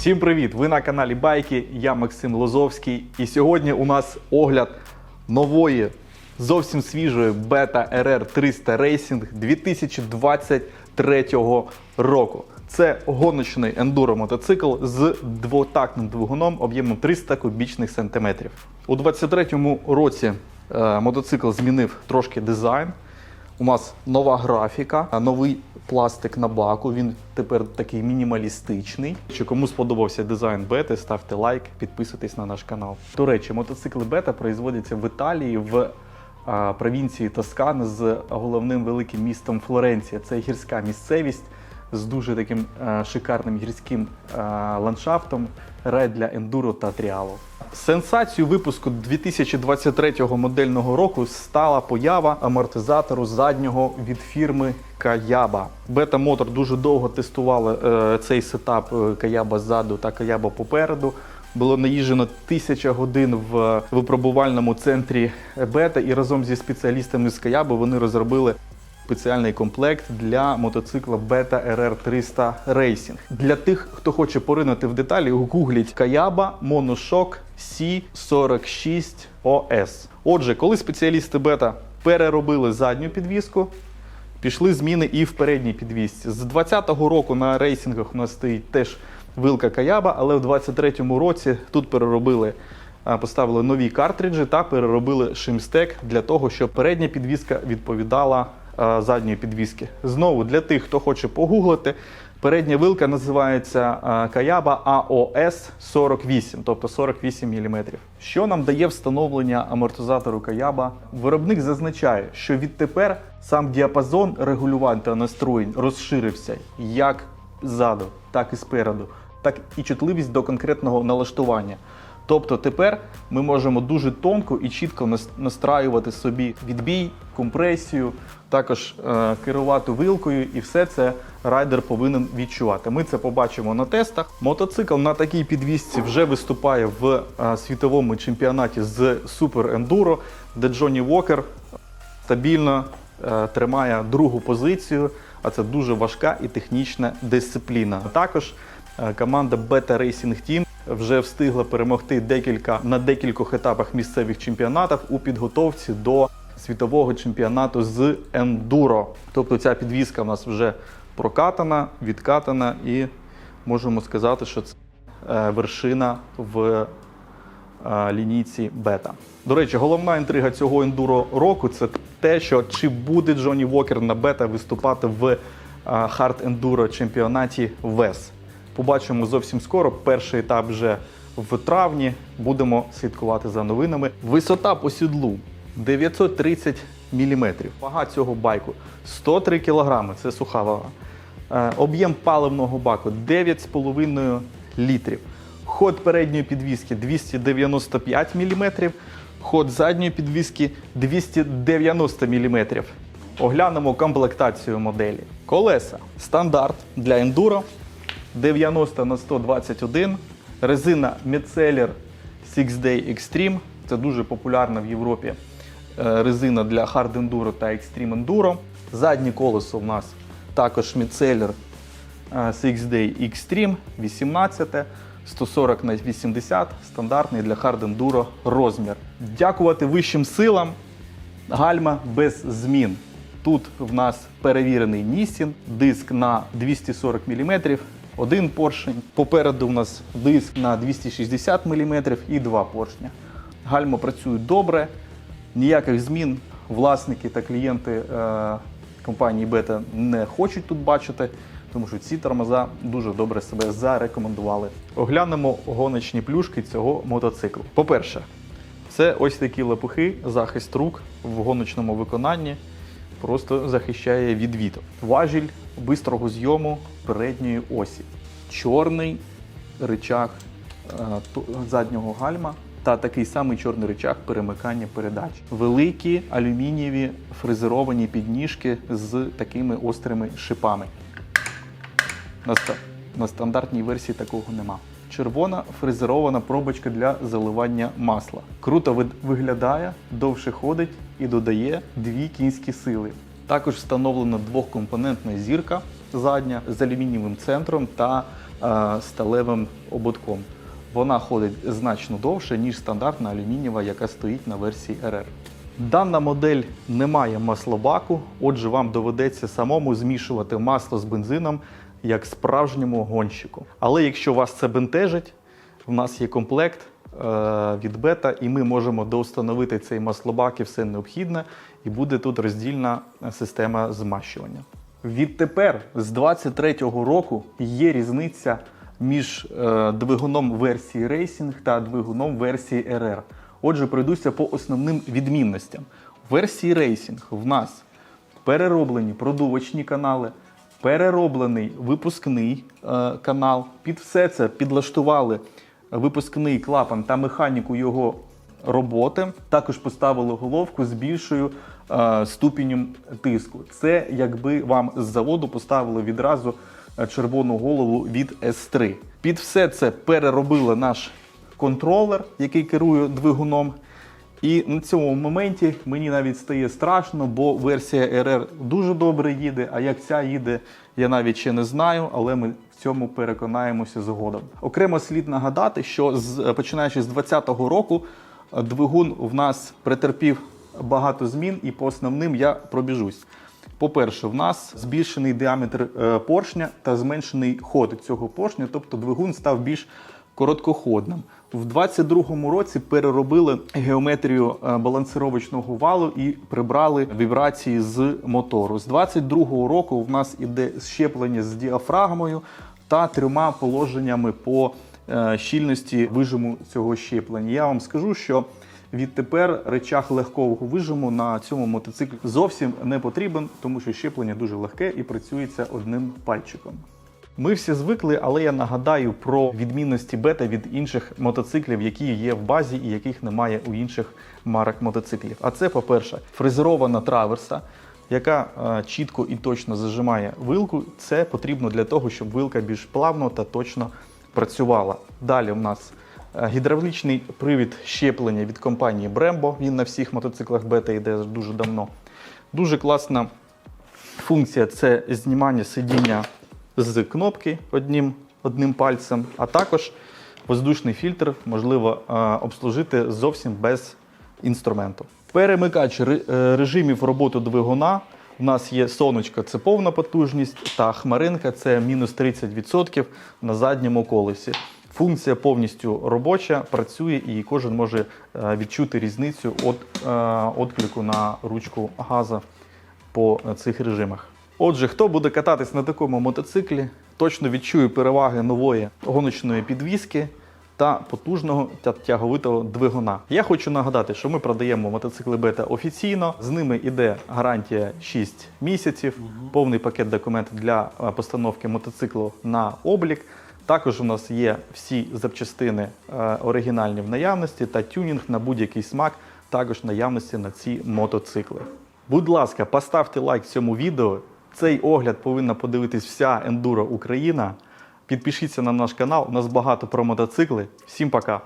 Всім привіт! Ви на каналі Байки. Я Максим Лозовський. І сьогодні у нас огляд нової, зовсім свіжої Beta RR 300 Racing 2023 року. Це гоночний ендуро мотоцикл з двотактним двигуном об'ємом 300 кубічних сантиметрів. У 2023 році е, мотоцикл змінив трошки дизайн. У нас нова графіка, новий пластик на баку. Він тепер такий мінімалістичний. Якщо кому сподобався дизайн бети, ставте лайк, підписуйтесь на наш канал. До речі, мотоцикли бета производяться в Італії в а, провінції Тоскана з головним великим містом Флоренція. Це гірська місцевість з дуже таким а, шикарним гірським а, ландшафтом, рай для ендуро та тріалу. Сенсацією випуску 2023 модельного року стала поява амортизатору заднього від фірми Каяба. Бета Мотор дуже довго тестували е, цей сетап е, Каяба ззаду та Каяба попереду. Було наїжджено тисяча годин в випробувальному центрі бета, і разом зі спеціалістами з Каяби вони розробили спеціальний комплект для мотоцикла Beta RR 300 Racing. Для тих, хто хоче поринути в деталі, гугліть Kayaba Monoshock C46OS. Отже, коли спеціалісти бета переробили задню підвіску, пішли зміни і в передній підвісці. З 2020 року на рейсингах у нас стоїть теж вилка Каяба, але в 2023 році тут переробили. Поставили нові картриджі та переробили шимстек для того, щоб передня підвіска відповідала задньої підвіски. Знову для тих, хто хоче погуглити, передня вилка називається Каяба Kayaba AOS 48, тобто 48 мм. Що нам дає встановлення амортизатору Каяба? Виробник зазначає, що відтепер сам діапазон регулювань та настроєнь розширився як ззаду, так і спереду, так і чутливість до конкретного налаштування. Тобто тепер ми можемо дуже тонко і чітко настраювати собі відбій, компресію, також е, керувати вилкою, і все це райдер повинен відчувати. Ми це побачимо на тестах. Мотоцикл на такій підвісці вже виступає в е, світовому чемпіонаті з Super Enduro, де Джонні Вокер стабільно е, тримає другу позицію, а це дуже важка і технічна дисципліна. Також е, команда Beta Racing Team вже встигла перемогти декілька на декількох етапах місцевих чемпіонатів у підготовці до світового чемпіонату з ендуро. Тобто ця підвізка в нас вже прокатана, відкатана, і можемо сказати, що це е, вершина в е, лінійці бета. До речі, головна інтрига цього ендуро року це те, що чи буде Джонні Вокер на бета виступати в хард ендуро чемпіонаті ВЕС. Побачимо зовсім скоро. Перший етап вже в травні. Будемо слідкувати за новинами. Висота по сідлу 930 мм. Вага цього байку 103 кг. Це суха вага. Е, Об'єм паливного баку 9,5 літрів. Ход передньої підвіски 295 мм, ход задньої підвіски 290 мм. Оглянемо комплектацію моделі. Колеса стандарт для ендуро 90 на 121. Резина Metzeler 6 Day Extreme. Це дуже популярна в Європі е, резина для Hard Enduro та Extreme Enduro. Заднє колесо у нас також Metzeler е, 6 Day Extreme 18, 140 на 80, стандартний для Hard Enduro розмір. Дякувати вищим силам, гальма без змін. Тут в нас перевірений Нісін, диск на 240 мм, один поршень. Попереду у нас диск на 260 мм і два поршня. Гальма працюють добре, ніяких змін власники та клієнти е, компанії Бета не хочуть тут бачити, тому що ці тормоза дуже добре себе зарекомендували. Оглянемо гоночні плюшки цього мотоциклу. По-перше, це ось такі лопухи, захист рук в гоночному виконанні. Просто захищає від вітру. Важіль бистрого зйому передньої осі. Чорний рычаг е, заднього гальма та такий самий чорний рычаг перемикання передач. Великі алюмінієві фрезеровані підніжки з такими острими шипами. На стандартній версії такого нема. Червона фрезерована пробочка для заливання масла. Круто виглядає, довше ходить і додає дві кінські сили. Також встановлена двохкомпонентна зірка задня з алюмінієвим центром та е, сталевим ободком. Вона ходить значно довше, ніж стандартна алюмінієва, яка стоїть на версії RR. Дана модель не має маслобаку, отже, вам доведеться самому змішувати масло з бензином як справжньому гонщику. Але якщо вас це бентежить, в нас є комплект е, від бета, і ми можемо доустановити цей маслобак і все необхідне, і буде тут роздільна е, система змащування. Відтепер, з 23-го року, є різниця між е, двигуном версії Racing та двигуном версії RR. Отже, пройдуся по основним відмінностям. В версії Racing в нас перероблені продувочні канали, перероблений випускний е, канал. Під все це підлаштували випускний клапан та механіку його роботи. Також поставили головку з більшою е, ступенем тиску. Це якби вам з заводу поставили відразу е, червону голову від S3. Під все це переробили наш контролер, який керує двигуном. І на цьому моменті мені навіть стає страшно, бо версія RR дуже добре їде. А як ця їде, я навіть ще не знаю, але ми в цьому переконаємося згодом. Окремо слід нагадати, що з починаючи з 2020 року двигун в нас претерпів багато змін, і по основним я пробіжусь. По-перше, в нас збільшений діаметр е, поршня та зменшений ход цього поршня, тобто двигун став більш короткоходним. В 22-му році переробили геометрію е, балансировочного валу і прибрали вібрації з мотору. З 22-го року в нас іде щеплення з діафрагмою та трьома положеннями по е, щільності вижиму цього щеплення. Я вам скажу, що відтепер речах легкого вижиму на цьому мотоциклі зовсім не потрібен, тому що щеплення дуже легке і працюється одним пальчиком. Ми всі звикли, але я нагадаю про відмінності бета від інших мотоциклів, які є в базі і яких немає у інших марок мотоциклів. А це, по-перше, фрезерована траверса, яка е, чітко і точно зажимає вилку. Це потрібно для того, щоб вилка більш плавно та точно працювала. Далі у нас е, гідравлічний привід щеплення від компанії Brembo. Він на всіх мотоциклах бета йде дуже давно. Дуже класна функція це знімання сидіння з кнопки одним, одним пальцем, а також воздушний фільтр можливо е, обслужити зовсім без інструменту. Перемикач е, режимів роботи двигуна. У нас є сонечко, це повна потужність, та хмаринка це мінус 30% на задньому колесі. Функція повністю робоча, працює і кожен може е, відчути різницю від відклику на ручку газа по цих режимах. Отже, хто буде кататись на такому мотоциклі, точно відчує переваги нової гоночної підвіски та потужного та тяговитого двигуна. Я хочу нагадати, що ми продаємо мотоцикли бета офіційно. З ними йде гарантія 6 місяців, повний пакет документів для е, постановки мотоциклу на облік. Також у нас є всі запчастини е, оригінальні в наявності та тюнінг на будь-який смак, також в наявності на ці мотоцикли. Будь ласка, поставте лайк цьому відео. Цей огляд повинна подивитись вся ендуро Україна. Підпишіться на наш канал. У нас багато про мотоцикли. Всім пока!